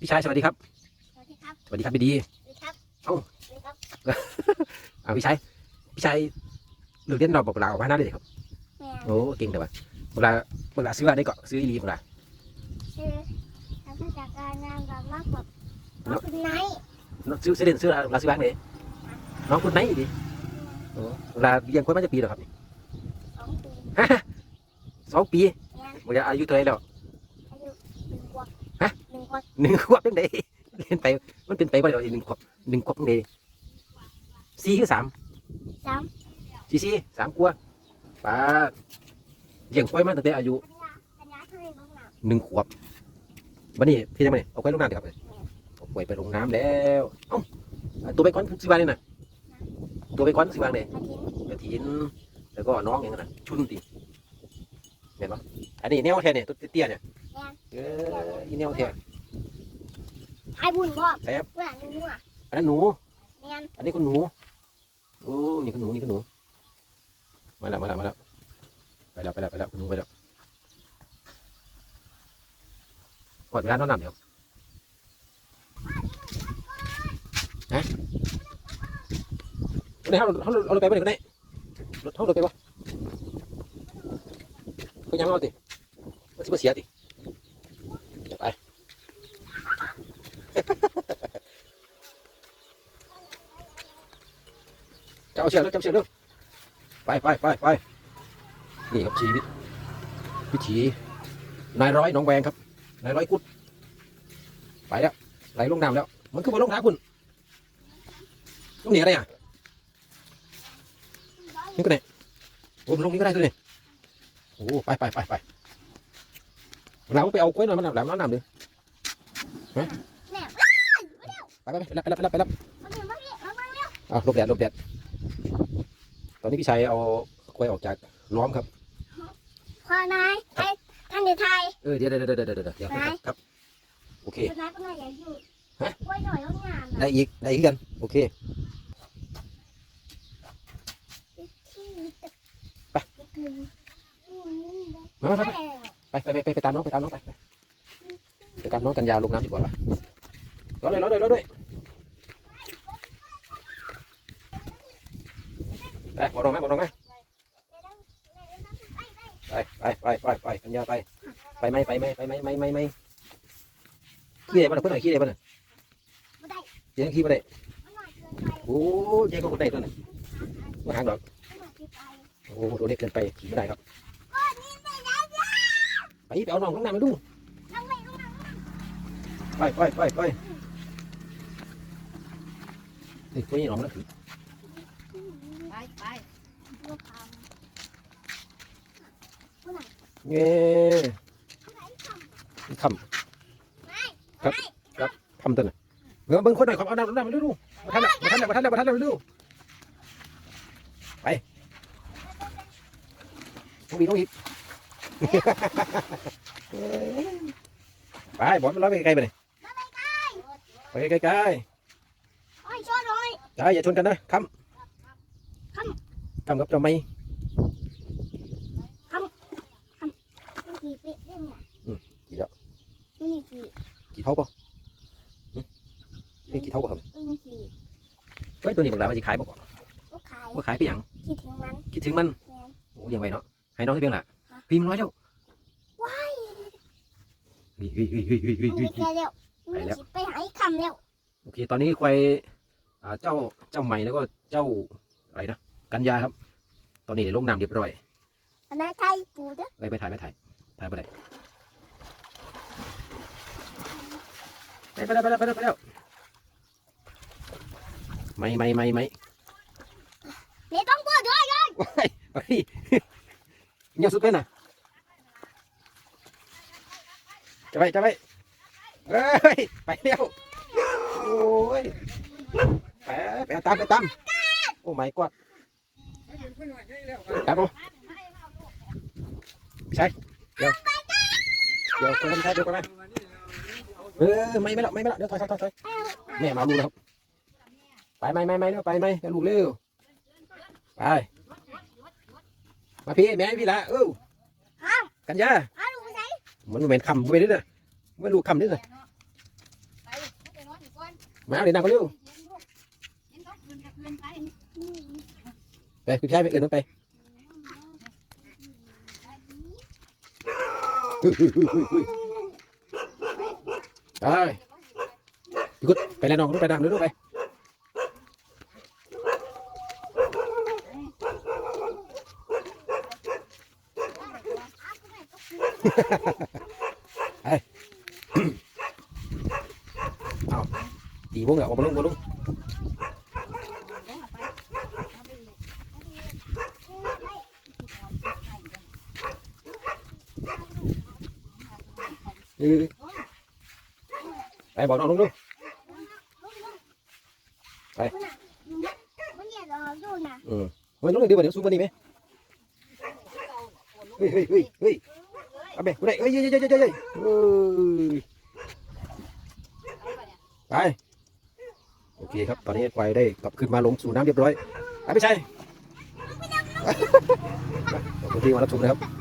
พี่ชายสวัสดีครับ สวัสดีครับ สวัสดีครับพี่ดี สวัสดีครับเอ้า สวัสดีครับอ่าพี่ชายพี่ชายเลือกเล่นดอกบอกลาออกมาหน้าเลยครับ แม่โอ้เก่งแต่ว่าเวลาเวลาซื้ออะไรก็ซื้ออีหลีเวลาชื่อทำมาจากการงานแบบมากแบบน้องคุณไนท์ซื้อซื้อเล่นซื้อเวลาซื้อบ้างเลยน้องคุณไหนดีโอ้เวลาเลี้ยงคนมาจะปีเหรอครับสองปีสองปีแม่เวลาอายุเท่าไหรแล้ว อายุหนึ่งขวบ ฮะ หนึ่งขวบหนึ่งขวบจังไดเล่นไป มันเป็นไปบ่ได้หรอกหนึ่งขวบหนึ่งขวบจังไดสี่คือสามสามสี่สี่สามกว่าป้าเลี้ยงควายมาตั้งแต่อายุปัญญาปัญญาเท่าไหร่บ้างหนาหนึ่งขวบวันนี้พี่ยังไงเอาควายลงน้ำดีครับเอาควายไปลงน้ำแล้วเอ้าตัวไปก้อนสิบวันเลยนะตัวไปก้อนสิบวันเลยอาทิตย์กระถินแล้วก็น้องอย่างนั้นนะชุนตีเห็นปะอันนี้แนวแทนเนี่ยตัวเตี้ยๆเนี่ยเอออีแนวแทน ไอ้บุญพ่อแซ่บเพื่อนหนูอะอันนั้นหนู แม่นอันนี้คุณหนูโอ้นี่คุณหนูนี่คุณหนู มาแล้วมาแล้วมาแล้วไปแล้วไปแล้วไปแล้วคุณหนูไปแล้วกดเวลานอนหลับเดี๋ยวฮะวันนี้เขาเขาเอารถไปวันนี้ก็ได้รถเขารถไปวะก็ยังเอาติมันสิบเสียติเดี๋ยวไป จะเอาเชือกเร็วจะเอาเชือกเร็วไปไปไปไปนี่ครับชีวิตวิถีนายร้อยหนองแวงครับนายร้อยกุดไปแล้วไหลลงน้ำแล้ว มันคือว่าลงน้ำคุณลงหนีอะไรอะนี่ก็ไหนโอ้มันลงนี้ก็ได้ด้วยนี่โอ้ไปไปไปไปเราไปเอากล้วยหน่อยมันหลับน้ำน้ำดิแม่ไปไปไปไปแล้วไปแล้วไปแล้วมาเร็วมาเร็วมาเร็วอะหลบแดดหลบแดด ตอนนี้พี่ชัยเอากล้วยออกจากล้อมครับพ่อนายไอ้ท่านเดชไทยเออเดี๋ยวเดี๋ยวเดี๋ยวเดี๋ยวเดี๋ยวเดี๋ยวไหนครับโอเคคุณนายเป็นไงใหญ่อยู่ฮะกล้วยหน่อยต้องงานได้อีกได้อีกกันโอเคที่ไปมามามาไปไปไปไปไปไปตามน้องไปตามน้องไปไปไปตามน้องกันยาวลงน้ำดีกว่าป่ะรอเลยรอเลยรอเลย ไปบอกน้องไหมบอกน้องไหมไปไปไปไปไปกันยาไปไปไหมไปไหมไปไหมไม่ไม่ไม่ขี้เด็บ้านเพื่อนหน่อยขี้เด็บ้านไม่ได้เจ๊ขี้มาได้มันหน่ยโอ้เจ๊ก็คนได้ตัวนึงมาหางดอกมันหน่อยเกินไปโอ้ตัวเล็กเกินไปขี่ไม่ได้ครับไปไปเอาน้องข้างหน้ามาดูไปไปไปไปเฮ้ยตัวนี้น้องมันถือ ไปไปลูกทำเงี้ยคำครับครับคำตัวน่ะเออเบิ่งคนหน่อยขอเอาน้ำน้ำมาดูดูมาทันแล้วมาทันแล้วมาทันแล้วมาทันแล้วมาดูไปต้องอีกต้องอีกไปบอลมันร้อยไปไกลๆไปเลยไปไกลโอ้ยช่วยหน่อยๆจ้าอย่าชนกันนะคำคำกับเจ้าไม่มันกี่ปีเรื่องเนี่ยกี่แล้วนี่กี่กี่เท่าป่ะนี่กี่เท่าป่ะครับนี่กี่เฮ้ยตัวนี้บอกแล้วว่าจะขายบ่ก่อนลูกขายว่าขายไปหยังคิดถึงมันคิดถึงมันแม่นโอ้ยังไงเนาะให้น้องที่เพียงล่ะพิมพ์ร้อยเจ้าว้ายเฮ้ยเฮ้ยเฮ้ยเฮ้ยเฮ้ยเฮ้ยมันเฮ้ยมีแค่เดียวมันคิดไปหาอีกคำเดียวโอเคตอนนี้ควายอ่าเจ้าเจ้าใหม่แล้วก็เจ้าอะไรนะ กันยาครับ ตอนนี้ได้ลงน้ำเรียบร้อยอันนั้นไทยปูเด้อไปไปถ่ายไปถ่ายถ่ายไปเลยไปไปแล้วไปแล้วไปแล้วไปแล้วไม่ไม่ไม่ไม่นี่ต้องพูดด้วยว้ายเฮ้ยเงียบสุดเลยนะจะไปจะไปเฮ้ยไปเร็วโอ้ยไปไปตามไปตามโอ้ไม่กวาด ครับผมใช่เดี๋ยวเดี๋ยวคนใช้เดี๋ยวคนไหมเออไม่ไม่ละไม่ไม่ละเดี๋ยวถอยถอยถอยถอยแม่มาลูกแล้วครับไปไม่ไม่ไม่เร็วไปไม่ลูกเร็วไปมาพี่แม่พี่ละเออกันยาอ้าวลูกไปไหนมันเหม็นคำไปนิดน่ะไม่รู้คำนิดน่ะมาเอาเดี๋ยวนั่งก็เร็ว ไปพี่ชายไปเอื่นมันไปเฮ้ยเฮ้ยเฮ้ยเฮ้ยเฮ้ยไปพี่กุดไปแล้วน้องลูกไปน้ำเร็วๆไปตีวงเหรอออกมาลงมาลง ไปบอกน้องลงดูมันอย่ารอดูนะเองเดีกว่าเดี๋ยวสู้กันนี่ไหมเฮ้ยเฮ้ยเฮ้ยเฮ้ยเอาไปกูได้เฮ้ยเฮ้ยเฮ้ยเฮ้ยเฮ้ยไปโอเคครับตอนนี้ควายได้กลับขึ้นมาลงสู่น้ำเรียบร้อยไปไม่ใช่ขอบคุณที่มารับชมนะครับ